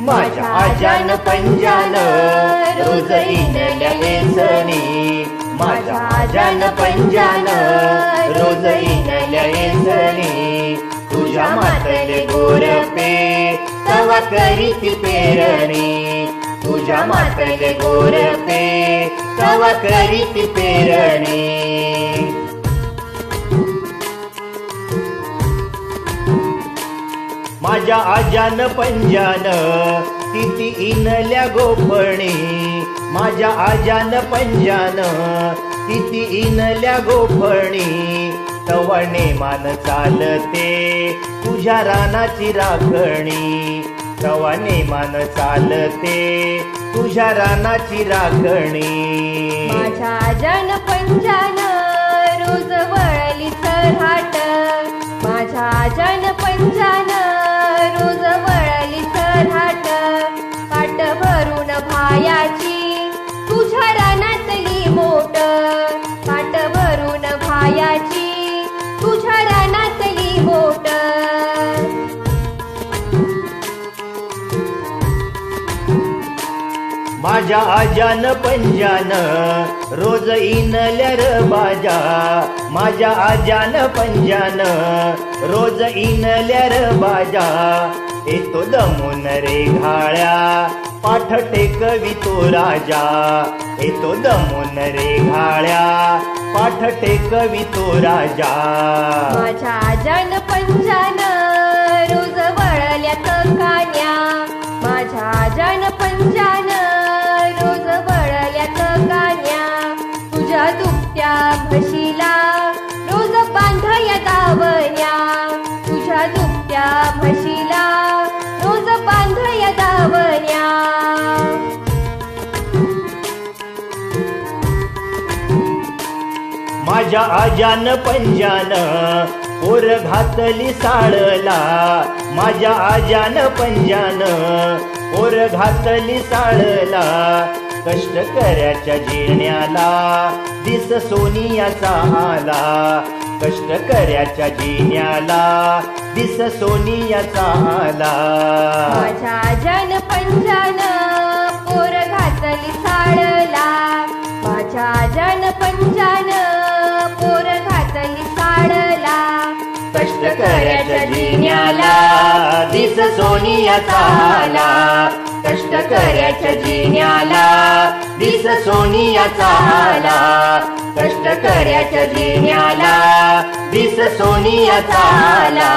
माझ्या आजान पंजान रोज इनल्या येसणी माझ्या आजान पंजान रोज इनल्या येसणी तुझ्या मातले गोरपे तवा करीती पेरणी. तुझ्या मातले गोरपे तवा करीती पेरणी. माझ्या आजान पंजान किती इनल्या गोफणी माझ्या आजान पंजान किती इनल्या गोफणी तवणे मान चालते तुझ्या रानाची राखणी. तवाने मान चालते तुझ्या रानाची राखणी. भरून भायाची तुझ्या रानातली मोट पाट भरून भायाची. तुझ्या रानातली मोट माझ्या आजान पंजान रोज इनल्या र बाजा. माझ्या आजान पंजान रोज इनल्या र बाजा. येतो दमून रे घाळ्या. पाठ टेकवितो राजा. येतो दमून रे घाळ्या. पाठ टेकवितो राजा. माझ्या आजान पंजान रोज वळल्या कान्या माझ्या आजान पंजान रोज वळल्या कान्या तुझ्या दुपट्या भशी माझ्या आजान पंजान पोर घातली साळला. माझ्या आजान पंजान पोर घातली साळला. कष्ट कराच्या जिण्याला दिस सोनियाचा आला. कष्ट कराच्या जिण्याला दिस सोनियाचा आला. माझ्या आजान पंजान आला दिस सोनियाचा आला. कष्ट करायच्या जिन्याला दिस सोनियाचा आला. कष्ट करायच्या जिन्याला दिस सोनियाचा आला.